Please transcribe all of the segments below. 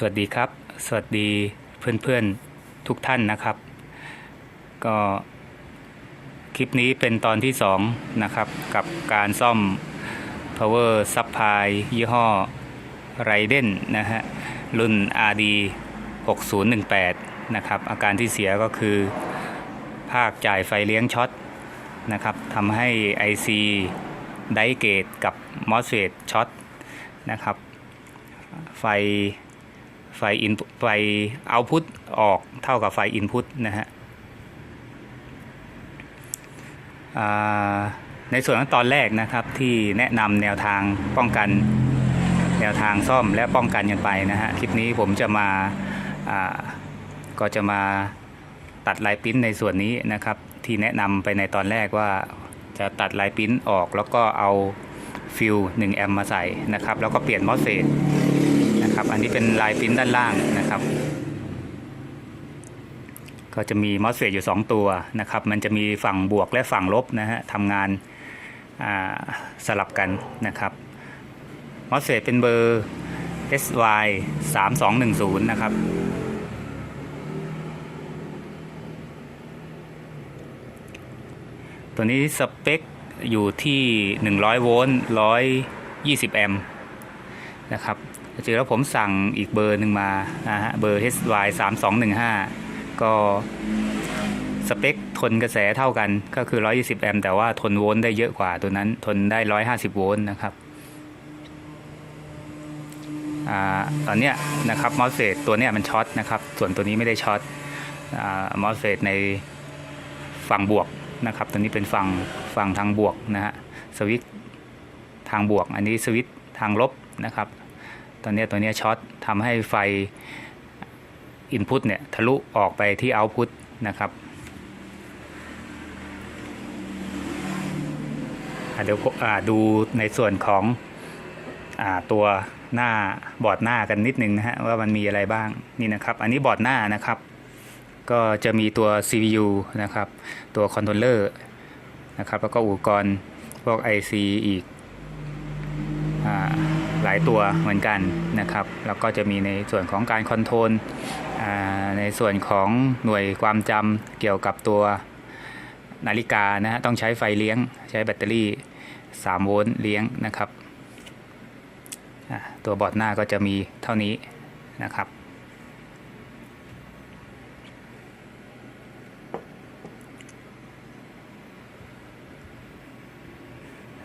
สวัสดีครับ สวัสดีเพื่อนๆทุกท่านนะครับ ก็คลิปนี้เป็นตอนที่ 2 นะครับ กับการซ่อม power supply ยี่ห้อ Raiden นะฮะ รุ่น RD 6018 นะครับ อาการที่เสียก็คือ ภาคจ่ายไฟเลี้ยงช็อตนะครับทำให้ IC ไดเกตกับ MOSFET ช็อตนะครับไฟ ไฟอินไฟเอาพุตออกเท่ากับไฟอินพุตนะฮะในส่วนของตอนแรกนะครับที่แนะนำแนวทางป้องกันแนวทางซ่อมและป้องกันกันไปนะฮะคลิปนี้ผมจะมาาก็จะมาตัดลายปิ้นในส่วนนี้นะครับ ที่แนะนำไปในตอนแรกว่าจะตัดลายปิ้นออกแล้วก็เอาฟิล1แอมป์มาใส่นะครับ แล้วก็เปลี่ยนมอสเฟต นะครับ อันนี้เป็นลายปริ้นด้านล่างนะครับ ก็จะมีมอสเฟตอยู่ 2 ตัวนะครับ มันจะมีฝั่งบวกและฝั่งลบนะฮะทำงานาสลับกันนะครับมอสเฟตเป็นเบอร์ SY 3210 นะครับ ตัวนี้สเปคอยู่ที่ 100 โวลต์120 แอมป์นะครับ จริงแล้วผมสั่งอีกเบอร์หนึ่งมานะฮะเบอร์ HY 3215 ก็สเปคทนกระแสเท่ากันก็คือ 120 แอมป์แต่ว่าทนโวลต์ได้เยอะกว่าตัวนั้นทนได้ 150 โวลต์นะครับอตอนเนี้ยนะครับมอสเฟตตัวเนี้ยมันช็อตนะครับ ส่วนตัวนี้ไม่ได้ช็อตมอสเฟตในฝั่งบวกนะครับ ตัวนี้เป็นฝั่งฝั่งทางบวกนะฮะสวิต์ทางบวก อันนี้สวิต์ทางลบนะครับ ตอนนี้ตัวนี้ช็อตทำให้ไฟ Input เนี่ยทะลุออกไปที่ Output นะครับเดี๋ยวดูในส่วนของอตัวหน้าบอร์ดหน้ากันนิดนึงนะฮะว่ามันมีอะไรบ้างนี่นะครับ อันนี้บอร์ดหน้านะครับ ก็จะมีตัว CPU นะครับ ตัวคอนโทรลเลอร์นะครับ แล้วก็อุปกรณ์พวก IC อีกอ่า หลายตัวเหมือนกันนะครับ แล้วก็จะมีในส่วนของการคอนโทรลในส่วนของหน่วยความจำเกี่ยวกับตัวนาฬิกานะฮะต้องใช้ไฟเลี้ยงใช้แบตเตอรี่ 3 โวลต์เลี้ยงนะครับ ตัวบอร์ดหน้าก็จะมีเท่านี้นะครับ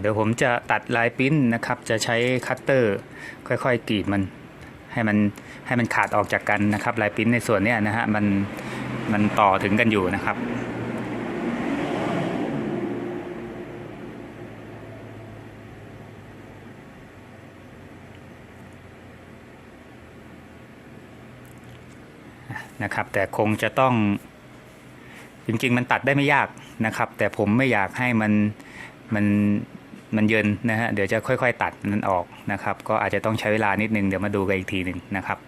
เดี๋ยวผมจะตัดลายปิ้นนะครับ จะใช้คัตเตอร์ค่อยๆกรีดมันให้มันให้มันขาดออกจากกันนะครับ ลายปิ้นในส่วนเนี้ยนะฮะมันมันต่อถึงกันอยู่นะครับนะครับ แต่คงจะต้องจริงๆ มันตัดได้ไม่ยากนะครับ แต่ผมไม่อยากให้มันมัน มันเยินนะฮะเดี๋ยวจะค่อย ๆ ตัดมันออกนะครับ ก็อาจจะต้องใช้เวลานิดนึงเดี๋ยวมาดูกันอีกทีหนึ่งนะครับ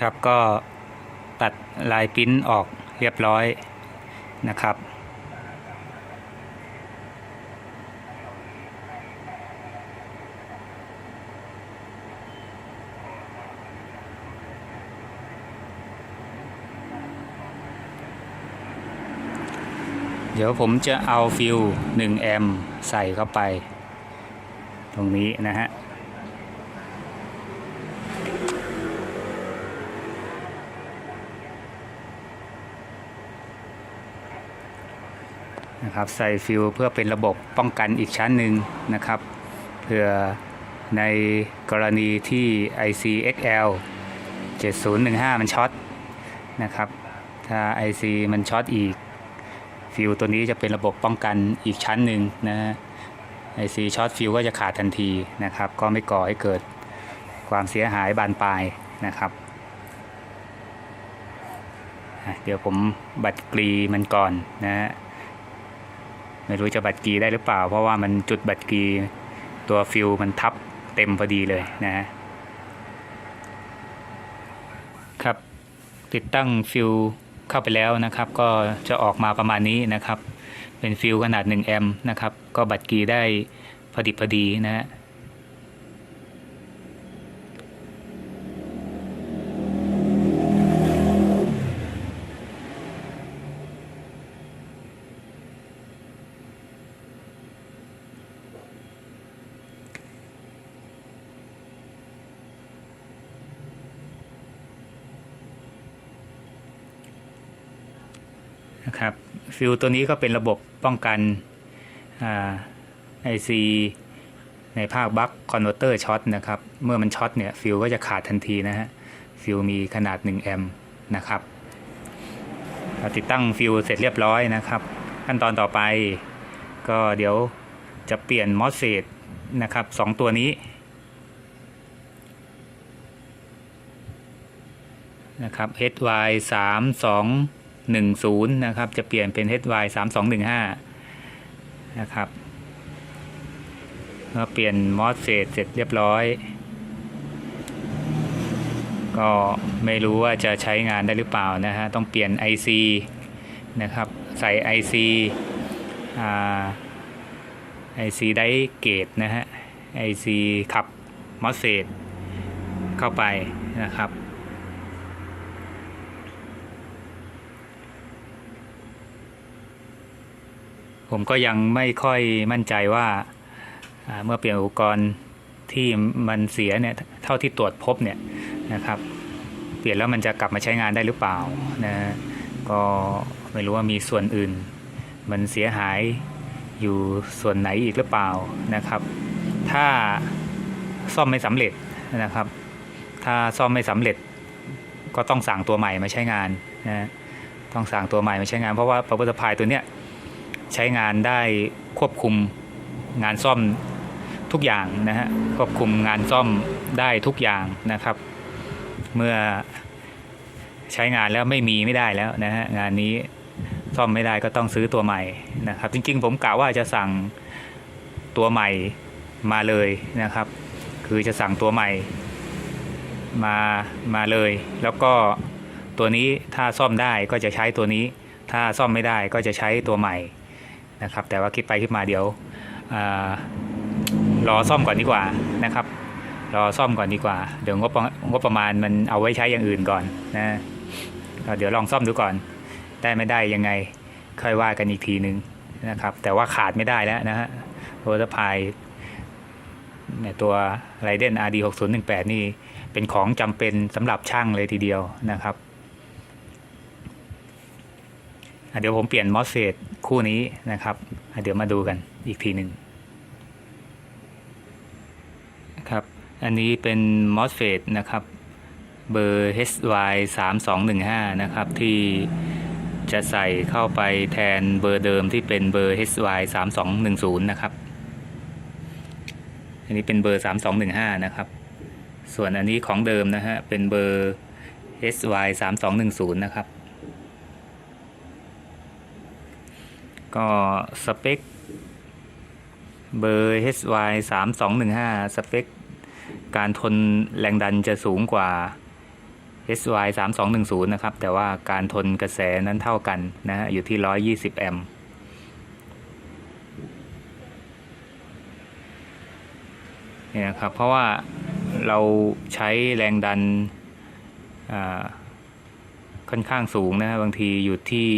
ครับก็ตัดลายปิ้นออกเรียบร้อยนะครับ เดี๋ยวผมจะเอาฟิล1แอมป์ใส่เข้าไป ตรงนี้นะฮะนะครับใส่ฟิลเพื่อเป็นระบบป้องกันอีกชั้นหนึ่งนะครับเพื่อในกรณีที่ IC XL 7015 มันช็อตนะครับ ถ้า IC มันช็อตอีก ฟิลตัวนี้จะเป็นระบบป้องกันอีกชั้นหนึ่งนะ IC ช็อตฟิลก็จะขาดทันทีนะครับ ก็ไม่ก่อให้เกิดความเสียหายบานปลายนะครับ เดี๋ยวผมบัดกรีมันก่อนนะฮะไม่รู้จะบัตรกีได้หรือเปล่า เพราะว่ามันจุดบัตรกีตัวฟิลมันทับเต็มพอดีเลยนะฮะครับติดตั้งฟิว เข้าไปแล้วนะครับ ก็จะออกมาประมาณนี้นะครับ เป็นฟิวขนาด 1 แอมป์นะครับ ก็บัตรกีได้พอดิบพอดีนะฮะ นะครับฟิวตัวนี้ก็เป็นระบบป้องกันไอซีในภาคบัคคอนเวอร์เตอร์ช็อตนะครับ เมื่อมันช็อตเนี่ยฟิวก็จะขาดทันทีนะฮะฟิวมีขนาด 1 แอมป์นะครับเราติดตั้งฟิวเสร็จเรียบร้อยนะครับ ขั้นตอนต่อไปก็เดี๋ยวจะเปลี่ยนมอสเฟตนะครับสองตัวนี้นะครับ HY 3 2 10นะครับจะเปลี่ยนเป็น HY 3215นะครับเมื่อเปลี่ยนมอสเฟตเสร็จเรียบร้อย ก็ไม่รู้ว่าจะใช้งานได้หรือเปล่านะฮะต้องเปลี่ยน IC นะครับใส่ IC อ่า IC ไดเกตนะฮะ IC ขับมอสเฟตเข้าไปนะครับ ผมก็ยังไม่ค่อยมั่นใจว่าเมื่อเปลี่ยนอุปกรณ์ที่มันเสียเนี่ยเท่าที่ตรวจพบเนี่ยนะครับ เปลี่ยนแล้วมันจะกลับมาใช้งานได้หรือเปล่านะก็ไม่รู้ว่ามีส่วนอื่น มันเสียหายอยู่ส่วนไหนอีกหรือเปล่านะครับ ถ้าซ่อมไม่สำเร็จนะครับ ถ้าซ่อมไม่สำเร็จก็ต้องสั่งตัวใหม่มาใช้งานนะต้องสั่งตัวใหม่มาใช้งานเพราะว่า power supply ตัวเนี้ย ใช้งานได้ควบคุมงานซ่อมทุกอย่างนะฮะควบคุมงานซ่อมได้ทุกอย่างนะครับ เมื่อใช้งานแล้วไม่มีไม่ได้แล้วนะฮะงานนี้ซ่อมไม่ได้ก็ต้องซื้อตัวใหม่นะครับ จริงๆ ผมกะว่าจะสั่งตัวใหม่มาเลยนะครับ คือจะสั่งตัวใหม่มามาเลย แล้วก็ตัวนี้ถ้าซ่อมได้ก็จะใช้ตัวนี้ ถ้าซ่อมไม่ได้ก็จะใช้ตัวใหม่ นะครับ แต่ว่าคิดไปคิดมาเดี๋ยวอรอซ่อมก่อนดีกว่านะครับ รอซ่อมก่อนดีกว่า เดี๋ยวงบประงบประมาณมันเอาไว้ใช้อย่างอื่นก่อนนะเดี๋ยวลองซ่อมดูก่อน ได้ไม่ได้ยังไงค่อยว่ากันอีกทีนึงนะครับ แต่ว่าขาดไม่ได้แล้วนะฮะโรตพายเนี่ยตัว r i d e n RD 6018นี่เป็นของจำเป็นสำหรับช่างเลยทีเดียวนะครับ เดี๋ยวผมเปลี่ยนมอสเฟตคู่นี้นะครับเดี๋ยวมาดูกันอีกทีหนึ่งครับ อันนี้เป็นมอสเฟตนะครับ เบอร์ HY 3 2 1 5นะครับ ที่จะใส่เข้าไปแทนเบอร์เดิมที่เป็นเบอร์ HY 3 2 1 0นะครับ อันนี้เป็นเบอร์ 3215 นะครับ ส่วนอันนี้ของเดิมนะฮะ เป็นเบอร์ HY 3210นะครับ ก็สเปคเบอร์ HY 3 2 1 5สเปค การทนแรงดันจะสูงกว่า HY 3 2 1 0นะครับ แต่ว่าการทนกระแสนั้นเท่ากันนะฮะอยู่ที่ 120 แอมป์เนี่ยนะครับ เพราะว่าเราใช้แรงดันค่อนข้างสูงนะฮะบางทีอยู่ที่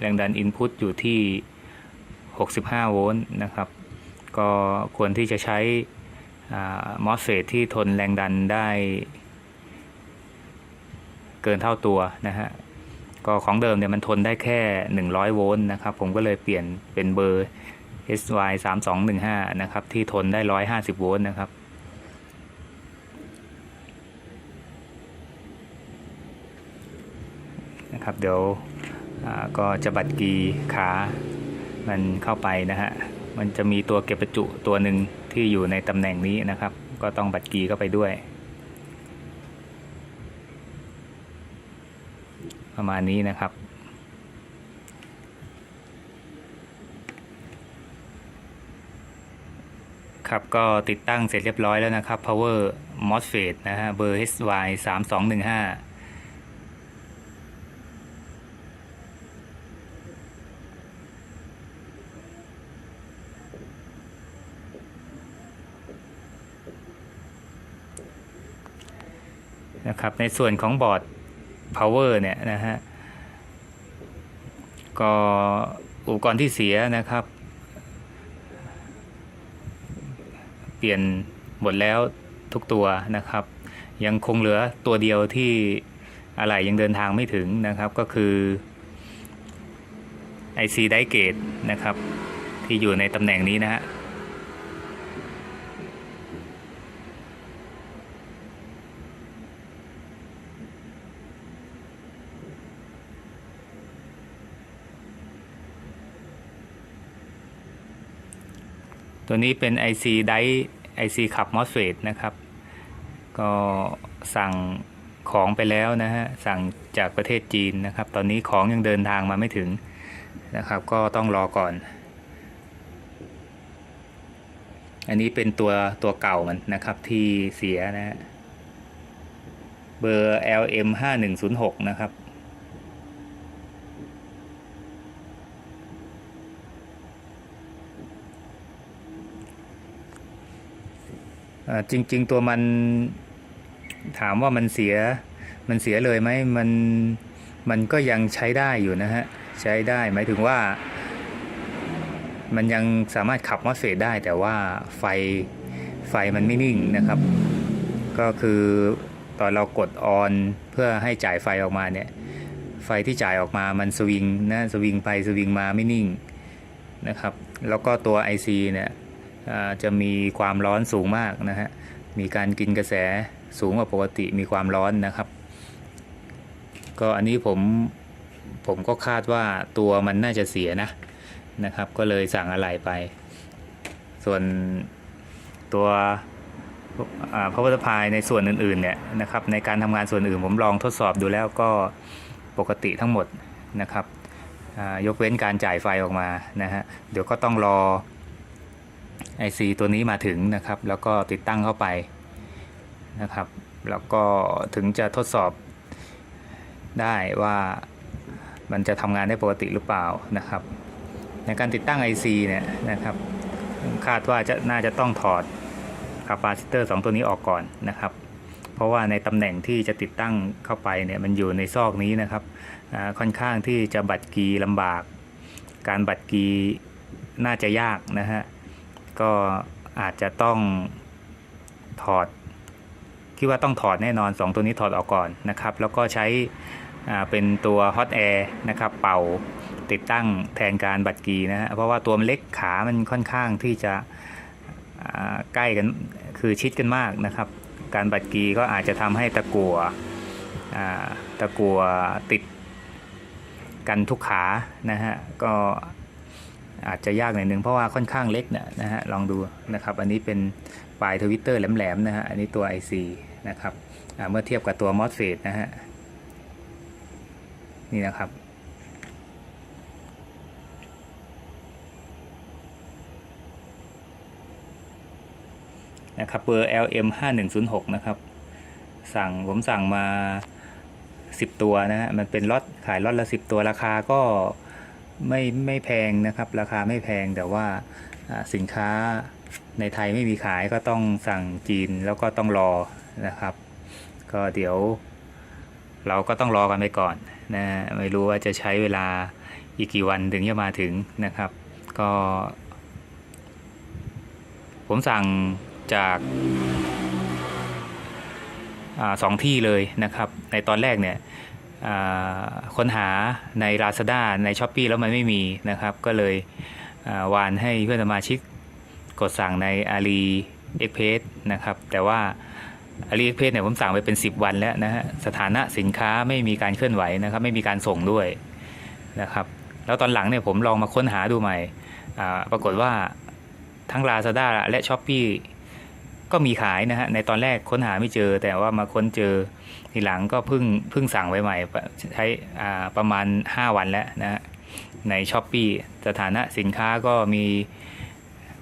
แรงดันอินพุตอยู่ที่ 65 โวลต์นะครับ ก็ควรที่จะใช้มอสเฟตที่ทนแรงดันได้ เกินเท่าตัวนะฮะ ก็ของเดิมเนี่ยมันทนได้แค่ 100 โวลต์นะครับ ผมก็เลยเปลี่ยนเป็นเบอร์ SY 3 2 1 5นะครับ ที่ทนได้ 150 โวลต์นะครับนะครับเดี๋ยว ก็จะบัดกีขามันเข้าไปนะฮะ มันจะมีตัวเก็บประจุตัวหนึ่งที่อยู่ในตำแหน่งนี้นะครับ ก็ต้องบัดกีเข้าไปด้วย ประมาณนี้นะครับครับก็ติดตั้งเสร็จเรียบร้อยแล้วนะครับ power MOSFET นะฮะเบอร์ HY 3 2 1 5 นะครับ ในส่วนของบอร์ด power เนี่ยนะฮะก็อุปกรณ์ที่เสียนะครับ เปลี่ยนหมดแล้วทุกตัวนะครับ ยังคงเหลือตัวเดียวที่อะไรยังเดินทางไม่ถึงนะครับก็คือ IC ไดเกตนะครับ ที่อยู่ในตำแหน่งนี้นะฮะ ตัวนี้เป็น IC ได IC ขับ MOSFET นะครับ ก็สั่งของไปแล้วนะฮะ สั่งจากประเทศจีนนะครับ ตอนนี้ของยังเดินทางมาไม่ถึงนะครับ ก็ต้องรอก่อน อันนี้เป็นตัวตัวเก่ามันนะครับที่เสียนะฮะ เบอร์ LM 5106นะครับ จริง ๆ ตัวมันถามว่ามันเสียมันเสียเลยไหมมันมันก็ยังใช้ได้อยู่นะฮะ ใช้ได้หมายถึงว่า มันยังสามารถขับมอสเฟตได้ แต่ว่าไฟไฟมันไม่นิ่งนะครับ ก็คือตอนเรากดออนเพื่อให้จ่ายไฟออกมาเนี่ย ไฟที่จ่ายออกมามันสวิงนะสวิงไปสวิงมาไม่นิ่งนะครับ แล้วก็ตัว IC เนี่ย จะมีความร้อนสูงมากนะฮะ มีการกินกระแสสูงกว่าปกติมีความร้อนนะครับ ก็อันนี้ผมผมก็คาดว่าตัวมันน่าจะเสียนะนะครับ ก็เลยสั่งอะไรไป ส่วนตัวอ่า power supply ในส่วนอื่นๆเนี่ยนะครับ ในการทำงานส่วนอื่นผมลองทดสอบดูแล้วก็ปกติทั้งหมดนะครับยกเว้นการจ่ายไฟออกมานะฮะเดี๋ยวก็ต้องรอ IC ตัวนี้มาถึงนะครับ แล้วก็ติดตั้งเข้าไปนะครับ แล้วก็ถึงจะทดสอบได้ว่ามันจะทำงานได้ปกติหรือเปล่านะครับ ในการติดตั้ง IC เนี่ยนะครับ คาดว่าจะน่าจะต้องถอดคาปาซิเตอร์ 2 ตัวนี้ออกก่อนนะครับ เพราะว่าในตำแหน่งที่จะติดตั้งเข้าไปเนี่ยมันอยู่ในซอกนี้นะครับค่อนข้างที่จะบัดกีลำบาก การบัดกีน่าจะยากนะฮะ ก็อาจจะต้องถอด คิดว่าต้องถอดแน่นอน 2 ตัวนี้ถอดออกก่อนนะครับ แล้วก็ใช้เป็นตัว Hot Air นะครับ เป่าติดตั้งแทนการบัดกีนะฮะเพราะว่าตัวมันเล็กขามันค่อนข้างที่จะใกล้กันคือชิดกันมากนะครับ การบัดกีก็อาจจะทำให้ตะกัวตะกัวติดกันทุกขานะฮะก็ อาจจะยากหน่อยนึงเพราะว่าค่อนข้างเล็กนะนะฮะลองดูนะครับ อันนี้เป็นปลายทวิตเตอร์แหลมๆนะฮะอันนี้ตัว IC นะครับเมื่อเทียบกับตัว MOSFET นะฮะนี่นะครับนะครับเบอร์ LM 5106นะครับ สั่งผมสั่งมา 10 ตัวนะฮะ มันเป็นล็อตขายล็อตละ 10 ตัวราคาก็ ไม่ไม่แพงนะครับ ราคาไม่แพงแต่ว่าสินค้าในไทยไม่มีขายก็ต้องสั่งจีนแล้วก็ต้องรอนะครับ ก็เดี๋ยว เราก็ต้องรอกันไปก่อนนะไม่รู้ว่าจะใช้เวลาอีกกี่วันถึงจะมาถึงนะครับ ก็ ผมสั่งจากอสองที่เลยนะครับ ในตอนแรกเนี่ย ค้นหาใน Lazada ใน s h อ p e e แล้วมันไม่มีนะครับ ก็เลยวานให้เพื่อนสมาชิกกดสั่งใน Ali Express นะครับ แต่ว่า Ali Express เนี่ยผมสั่งไปเป็น 10 วันแล้วนะฮะสถานะสินค้าไม่มีการเคลื่อนไหวนะครับ ไม่มีการส่งด้วยนะครับ แล้วตอนหลังเนี่ยผมลองมาค้นหาดูใหม่ ปรากฏว่าทั้ง Lazada และ s h อ p e e ก็มีขายนะฮะในตอนแรกค้นหาไม่เจอ แต่ว่ามาค้นเจอทีหลังก็เพิ่งเพิ่งสั่งไว้ใหม่ใช้ประมาณ 5 วันแล้วนะฮะใน s h อ p e e สถานะสินค้าก็มี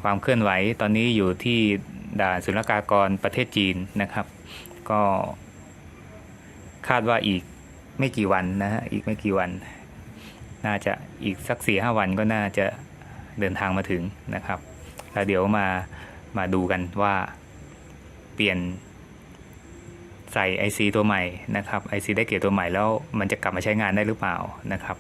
ความเคลื่อนไหวตอนนี้อยู่ที่ด่านศุลกากรประเทศจีนนะครับ ก็คาดว่าอีกไม่กี่วันนะฮะอีกไม่กี่วัน น่าจะอีกสักสี่ห้าวันก็น่าจะเดินทางมาถึงนะครับแล้วเดี๋ยวมามาดูกันว่า เปลี่ยนใส่ IC ตัวใหม่นะครับ IC ได้เกียรตัวใหม่แล้วมันจะกลับมาใช้งานได้หรือเปล่านะครับ